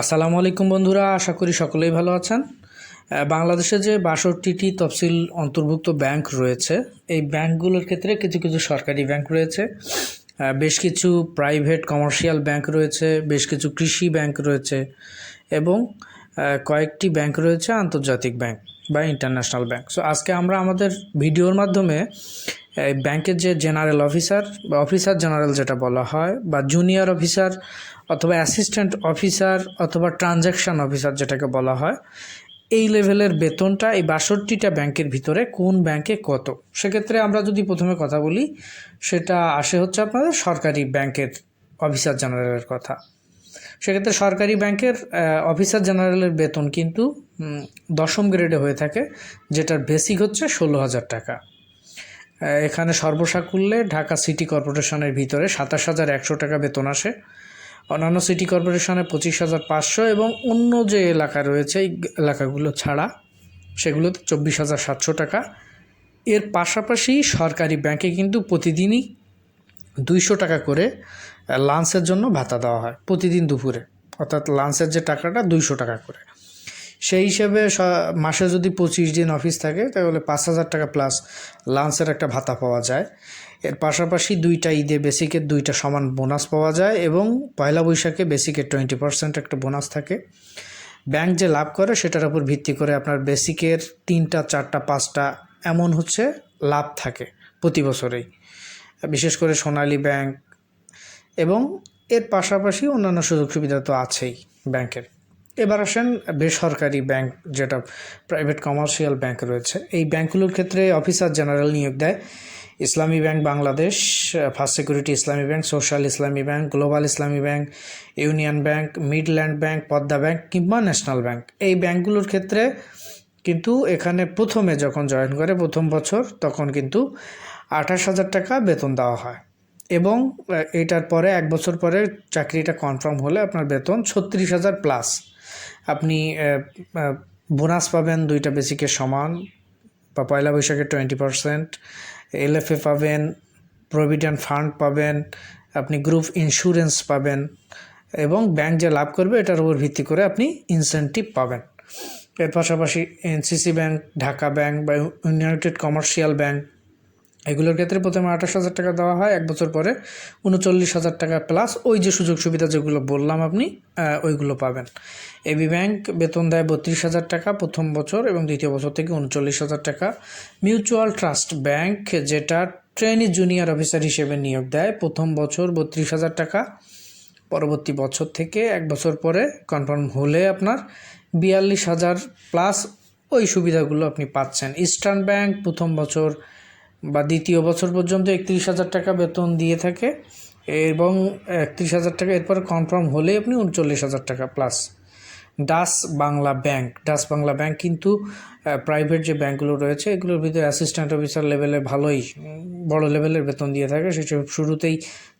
আসসালামু আলাইকুম বন্ধুরা, আশা করি সকলেই ভালো আছেন। বাংলাদেশে যে বাষট্টিটি তফসিল অন্তর্ভুক্ত ব্যাংক রয়েছে, এই ব্যাংকগুলোর ক্ষেত্রে কিছু কিছু সরকারি ব্যাংক রয়েছে। বেশ কিছু প্রাইভেট কমার্শিয়াল ব্যাংক রয়েছে, বেশ কিছু কৃষি ব্যাংক রয়েছে এবং কয়েকটি ব্যাংক রয়েছে আন্তর্জাতিক ব্যাংক বা ইন্টারন্যাশনাল ব্যাংক। সো আজকে আমরা আমাদের ভিডিওর মাধ্যমে ব্যাংকের যে জেনারেল অফিসার বা অফিসার জেনারেল যেটা বলা হয় বা জুনিয়র অফিসার অথবা অ্যাসিস্ট্যান্ট অফিসার অথবা ট্রানজ্যাকশন অফিসার যেটাকে বলা হয়, এই লেভেলের বেতনটা এই বাষট্টিটা ব্যাংকের ভিতরে কোন ব্যাংকে কত? সেক্ষেত্রে আমরা যদি প্রথমে কথা বলি, সেটা আসে হচ্ছে আপনাদের সরকারি ব্যাংকের অফিসার জেনারেলের কথা। সেক্ষেত্রে সরকারি ব্যাংকের অফিসার জেনারেলের বেতন কিন্তু দশম গ্রেডে হয়ে থাকে, যেটার বেসিক হচ্ছে ষোলো হাজার টাকা। এখানে সর্বসাকুল্যে ঢাকা সিটি কর্পোরেশনের ভিতরে সাতাশ হাজার একশো টাকা বেতন আসে। অন্যান্য সিটি কর্পোরেশনে পঁচিশ হাজার পাঁচশো এবং অন্য যে এলাকা রয়েছে, এই এলাকাগুলো ছাড়া সেগুলোতে চব্বিশ হাজার সাতশো টাকা। এর পাশাপাশি সরকারি ব্যাংকে কিন্তু প্রতিদিনই দুইশো টাকা করে লাঞ্চের জন্য ভাতা দেওয়া হয় প্রতিদিন দুপুরে। অর্থাৎ লাঞ্চের যে টাকাটা, দুইশো টাকা করে। সেই হিসেবে মাসে যদি পঁচিশ দিন অফিস থাকে, তাহলে পাঁচ হাজার টাকা প্লাস লাঞ্চের একটা ভাতা পাওয়া যায়। এর পাশাপাশি দুইটা ঈদে বেসিকের দুইটা সমান বোনাস পাওয়া যায় এবং পয়লা বৈশাখে বেসিকের টোয়েন্টি পার্সেন্ট একটা বোনাস থাকে। ব্যাংক যে লাভ করে, সেটার উপর ভিত্তি করে আপনার বেসিকের তিনটা, চারটা, পাঁচটা এমন হচ্ছে লাভ থাকে প্রতি বছরেই। বিশেষ করে সোনালী ব্যাংক এবং এর পাশাপাশি অন্যান্য সুযোগ সুবিধা তো আছেই ব্যাংকের এবার আসেন বেসরকারি ব্যাংক, যেটা প্রাইভেট কমার্শিয়াল ব্যাংক রয়েছে। এই ব্যাংকগুলোর ক্ষেত্রে অফিসার জেনারেল নিয়োগ দেয়। Islami Bank Bangladesh First Security Islami Bank Social Islami Bank Global Islami Bank Union Bank Midland Bank, Padma Bank কিংবা ন্যাশনাল ব্যাংক এই ব্যাংকগুলোর ক্ষেত্রে কিন্তু এখানে প্রথমে যখন জয়েন করে প্রথম বছর, তখন কিন্তু আঠাশ হাজার টাকা বেতন দেওয়া হয়। এবং এটার পরে এক বছর পরে চাকরিটা কনফার্ম হলে আপনার বেতন ছত্রিশ হাজার প্লাস আপনি বোনাস পাবেন দুইটা বেসিকের সমান, বা পয়লা বৈশাখে টোয়েন্টি পারসেন্ট এলএফএ পাবেন প্রভিডেন্ট ফান্ড পাবেন, আপনি গ্রুপ ইন্স্যুরেন্স পাবেন, এবং ব্যাংক যে লাভ করবে এটার উপর ভিত্তি করে আপনি ইনসেন্টিভ পাবেন। এর পাশাপাশি এনসিসি ব্যাংক ঢাকা ব্যাংক বা ইউনাইটেড কমার্শিয়াল ব্যাংক এগুলোর ক্ষেত্রে প্রথমে আঠাশ হাজার টাকা দেওয়া হয়, এক বছর পরে উনচল্লিশ হাজার টাকা প্লাস ওই যে সুযোগ সুবিধা যেগুলো বললাম আপনি ওইগুলো পাবেন। এবি ব্যাংক বেতন দেয় বত্রিশ হাজার টাকা প্রথম বছর এবং দ্বিতীয় বছর থেকে উনচল্লিশ হাজার টাকা। মিউচুয়াল ট্রাস্ট ব্যাংক যেটা ট্রেনি জুনিয়র অফিসার হিসেবে নিয়োগ দেয়, প্রথম বছর বত্রিশ হাজার টাকা, পরবর্তী বছর থেকে এক বছর পরে কনফার্ম হলে আপনার বিয়াল্লিশ হাজার প্লাস ওই সুবিধাগুলো আপনি পাচ্ছেন। ইস্টার্ন ব্যাংক প্রথম বছর বা দ্বিতীয় বছর পর্যন্ত একত্রিশ হাজার টাকা বেতন দিয়ে থাকে এবং একত্রিশ হাজার টাকা এরপর কনফার্ম হলে আপনি উনচল্লিশ হাজার টাকা plus Dutch Bangla Bank Dutch Bangla Bank কিন্তু প্রাইভেট যে ব্যাংকগুলো রয়েছে, এগুলোর ভিতরে অ্যাসিস্ট্যান্ট অফিসার লেভেলে ভালোই বড় লেভেলের বেতন দিয়ে থাকে। সেটা শুরুতেই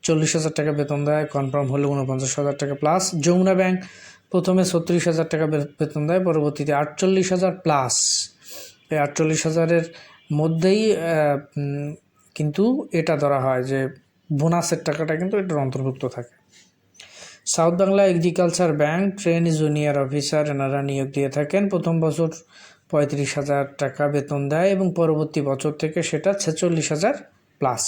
চল্লিশ হাজার টাকা বেতন দেয় কনফার্ম হলে উনপঞ্চাশ হাজার টাকা প্লাস যমুনা ব্যাংক প্রথমে ছত্রিশ হাজার টাকা বেতন দেয়, পরবর্তীতে আটচল্লিশ হাজার প্লাস এই আটচল্লিশ হাজারের মধ্যেই কিন্তু এটা ধরা হয় যে বোনাসের টাকাটা কিন্তু এটার অন্তর্ভুক্ত থাকে। South Bangla Agriculture Bank trainee junior officer এনারা নিয়োগ দিয়ে থাকেন। প্রথম বছর পঁয়ত্রিশ হাজার টাকা বেতন দেয় এবং পরবর্তী বছর থেকে সেটা ছেচল্লিশ হাজার প্লাস।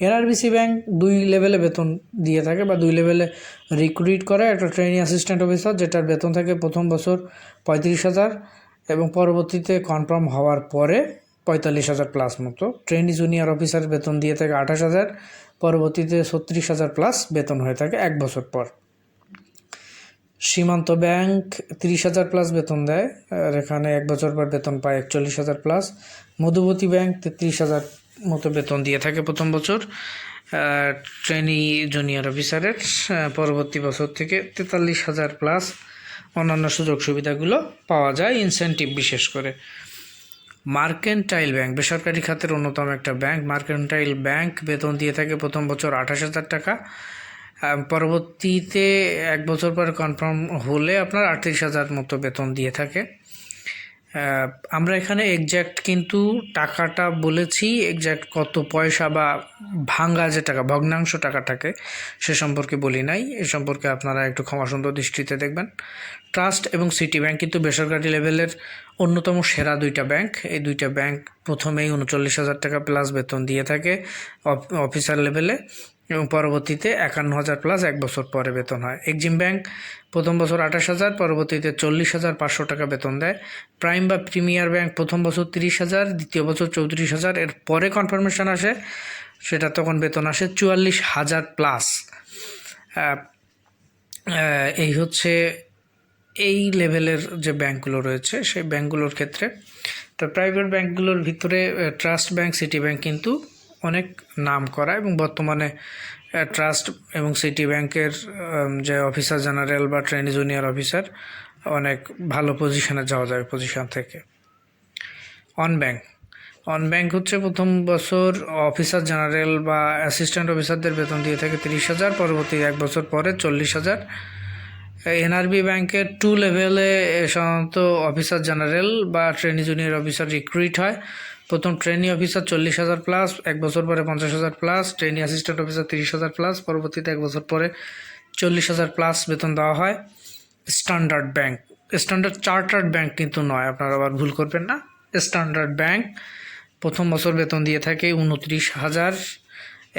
এনআরবিসি ব্যাংক দুই লেভেলে বেতন দিয়ে থাকে বা দুই লেভেলে রিক্রুইট করে। একটা ট্রেনিং অ্যাসিস্ট্যান্ট অফিসার যেটার বেতন থাকে প্রথম বছর পঁয়ত্রিশ হাজার এবং পরবর্তীতে কনফার্ম হওয়ার পরে পঁয়তাল্লিশ হাজার প্লাস মতো। ট্রেনি জুনিয়র অফিসার বেতন দিয়ে থাকে আঠাশ হাজার, পরবর্তীতে ছত্রিশ হাজার প্লাস বেতন হয়ে থাকে এক বছর পর। সীমান্ত ব্যাংক তিরিশ হাজার প্লাস বেতন দেয়, আর এখানে এক বছর পর বেতন পায় একচল্লিশ হাজার প্লাস মধুবতী ব্যাংক তেত্রিশ হাজার মতো বেতন দিয়ে থাকে প্রথম বছর ট্রেনি জুনিয়র অফিসারের পরবর্তী বছর থেকে তেতাল্লিশ হাজার প্লাস অন্যান্য সুযোগ সুবিধাগুলো পাওয়া যায় ইনসেন্টিভ বিশেষ করে। মার্কেন্টাইল ব্যাংক, বেসরকারি খাতের অন্যতম একটা ব্যাংক। মার্কেন্টাইল ব্যাংক বেতন দিয়ে থাকে প্রথম বছর আঠাশ হাজার টাকা। পরবর্তীতে এক বছর পর কনফার্ম হলে আপনার আটত্রিশ হাজার মতো বেতন দিয়ে থাকে। আমরা এখানে এক্স্যাক্ট কিন্তু টাকাটা বলেছি এক্স্যাক্ট কত পয়সা বা ভাঙ্গা যে টাকা, ভগ্নাংশ টাকা থাকে, সে সম্পর্কে বলি নাই। এ সম্পর্কে আপনারা একটু ক্ষমাসুন্দর দৃষ্টিতে দেখবেন। ট্রাস্ট এবং সিটি ব্যাংক কিন্তু বেসরকারি লেভেলের অন্যতম সেরা দুইটা ব্যাংক এই দুইটা ব্যাংক প্রথমেই উনচল্লিশ হাজার টাকা প্লাস বেতন দিয়ে থাকে অফ- অফিসার লেভেলে এবং পরবর্তীতে একান্ন হাজার প্লাস এক বছর পরে বেতন হয়। এক্সিম ব্যাংক প্রথম বছর আঠাশ হাজার, পরবর্তীতে চল্লিশ হাজার পাঁচশো টাকা বেতন দেয়। প্রাইম বা প্রিমিয়ার ব্যাংক প্রথম বছর তিরিশ হাজার, দ্বিতীয় বছর চৌত্রিশ হাজার, এর পরে কনফার্মেশন আসে, সেটা তখন বেতন আসে চুয়াল্লিশ হাজার প্লাস এই হচ্ছে এই লেভেলের যে ব্যাংকগুলো রয়েছে, সেই ব্যাংকগুলোর ক্ষেত্রে। তো প্রাইভেট ব্যাংকগুলোর ভিতরে ট্রাস্ট ব্যাংক সিটি ব্যাংক কিন্তু অনেক নাম করা এবং বর্তমানে ট্রাস্ট এবং সিটি ব্যাংকের যে অফিসার জেনারেল বা ট্রেনি জুনিয়র অফিসার, অনেক ভালো পজিশনে যাওয়া যায় পজিশন থেকে। On bank. অন ব্যাংক হচ্ছে প্রথম বছর অফিসার জেনারেল বা অ্যাসিস্ট্যান্ট অফিসারদের বেতন দিয়ে থাকে তিরিশ হাজার, পরবর্তী এক বছর পরে চল্লিশ হাজার। এনআরবি ব্যাংকের টু লেভেলে সাধারণত অফিসার জেনারেল বা ট্রেনি জুনিয়র অফিসার রিক্রুইট হয়। প্রথম ট্রেনি অফিসার চল্লিশ হাজার প্লাস এক বছর পরে পঞ্চাশ হাজার প্লাস ট্রেনি অ্যাসিস্ট্যান্ট অফিসার তিরিশ হাজার প্লাস পরবর্তীতে এক বছর পরে চল্লিশ হাজার প্লাস বেতন দেওয়া হয়। Standard Bank Standard Chartered Bank কিন্তু নয়, আপনারা আবার ভুল করবেন না। স্ট্যান্ডার্ড ব্যাংক প্রথম বছর বেতন দিয়ে থাকে উনত্রিশ হাজার।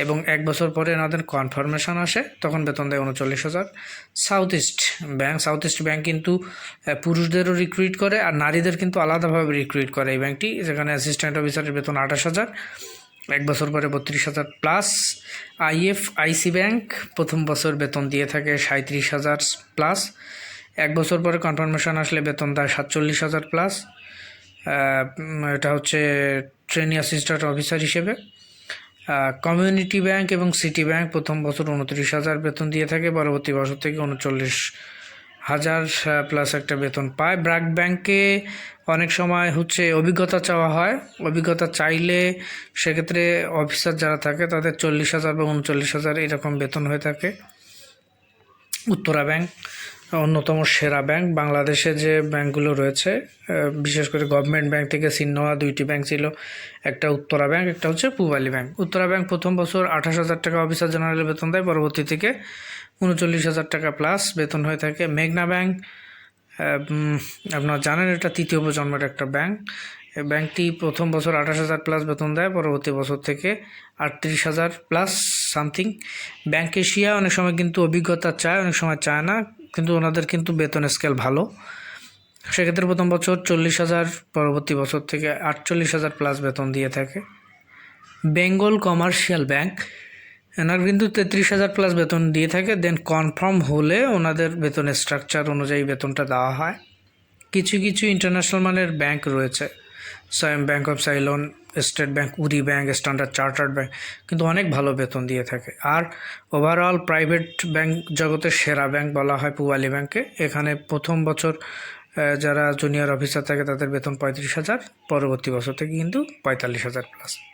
এবং এক বছর পরে এনাদের কনফার্মেশন আসে, তখন বেতন দেয় উনচল্লিশ হাজার। South East Bank South East Bank কিন্তু পুরুষদেরও রিক্রুইট করে আর নারীদের কিন্তু আলাদাভাবে রিক্রুইট করে এই ব্যাংকটি যেখানে অ্যাসিস্ট্যান্ট অফিসারের বেতন আঠাশ হাজার, এক বছর পরে বত্রিশ হাজার প্লাস আইএফ আইসি ব্যাংক প্রথম বছর বেতন দিয়ে থাকে সাঁত্রিশ হাজার প্লাস এক বছর পরে কনফার্মেশন আসলে বেতন দেয় সাতচল্লিশ হাজার প্লাস এটা হচ্ছে ট্রেনি অ্যাসিস্ট্যান্ট অফিসার হিসেবে। কমিউনিটি ব্যাংক এবং সিটি ব্যাংক প্রথম বছর উনত্রিশ হাজার বেতন দিয়ে থাকে, পরবর্তী বছর থেকে উনচল্লিশ হাজার প্লাস একটা বেতন পায়। ব্র্যাক ব্যাংকে অনেক সময় হচ্ছে অভিজ্ঞতা চাওয়া হয়। অভিজ্ঞতা চাইলে সেক্ষেত্রে অফিসার যারা থাকে, তাদের চল্লিশ হাজার বা উনচল্লিশ হাজার এরকম বেতন হয়ে থাকে। উত্তরা ব্যাংক অন্যতম সেরা ব্যাংক বাংলাদেশে যে ব্যাংকগুলো রয়েছে বিশেষ করে গভর্নমেন্ট ব্যাংক থেকে সিন্নোয়া দুইটি ব্যাংক ছিল, একটা উত্তরা ব্যাংক, একটা হচ্ছে পূবালী ব্যাংক। উত্তরা ব্যাংক প্রথম বছর আঠাশ হাজার টাকা অফিসার জেনারেল বেতন দেয়, পরবর্তী থেকে উনচল্লিশ হাজার টাকা প্লাস বেতন হয়ে থাকে মেঘনা ব্যাংক। আপনারা জানেন এটা তৃতীয় প্রজন্মের একটা ব্যাংক। ব্যাংকটি প্রথম বছর আঠাশ হাজার প্লাস বেতন দেয়, পরবর্তী বছর থেকে আটত্রিশ হাজার প্লাস সামথিং। ব্যাংক এশিয়া অনেক সময় কিন্তু অভিজ্ঞতা চায়, অনেক সময় চায় না। কিন্তু ওনাদের কিন্তু বেতন স্কেল ভালো। সেক্ষেত্রে প্রথম বছর চল্লিশ হাজার, পরবর্তী বছর থেকে আটচল্লিশ হাজার প্লাস বেতন দিয়ে থাকে। বেঙ্গল কমার্শিয়াল ব্যাংক এনার কিন্তু তেত্রিশ হাজার প্লাস বেতন দিয়ে থাকে। দেন কনফার্ম হলে ওনাদের বেতনের স্ট্রাকচার অনুযায়ী বেতনটা দেওয়া হয়। কিছু কিছু ইন্টারন্যাশনাল মানের ব্যাংক রয়েছে। Saim Bank of Ceylon State Bank Uri Bank standard chartered bank কিন্তু অনেক ভালো বেতন দিয়ে থাকে। আর ওভারঅল প্রাইভেট ব্যাংক জগতের সেরা ব্যাংক বলা হয় পুয়ালি ব্যাঙ্কে এখানে প্রথম বছর যারা জুনিয়র অফিসার থাকে তাদের বেতন পঁয়ত্রিশ হাজার, পরবর্তী বছর থেকে কিন্তু পঁয়তাল্লিশ হাজার প্লাস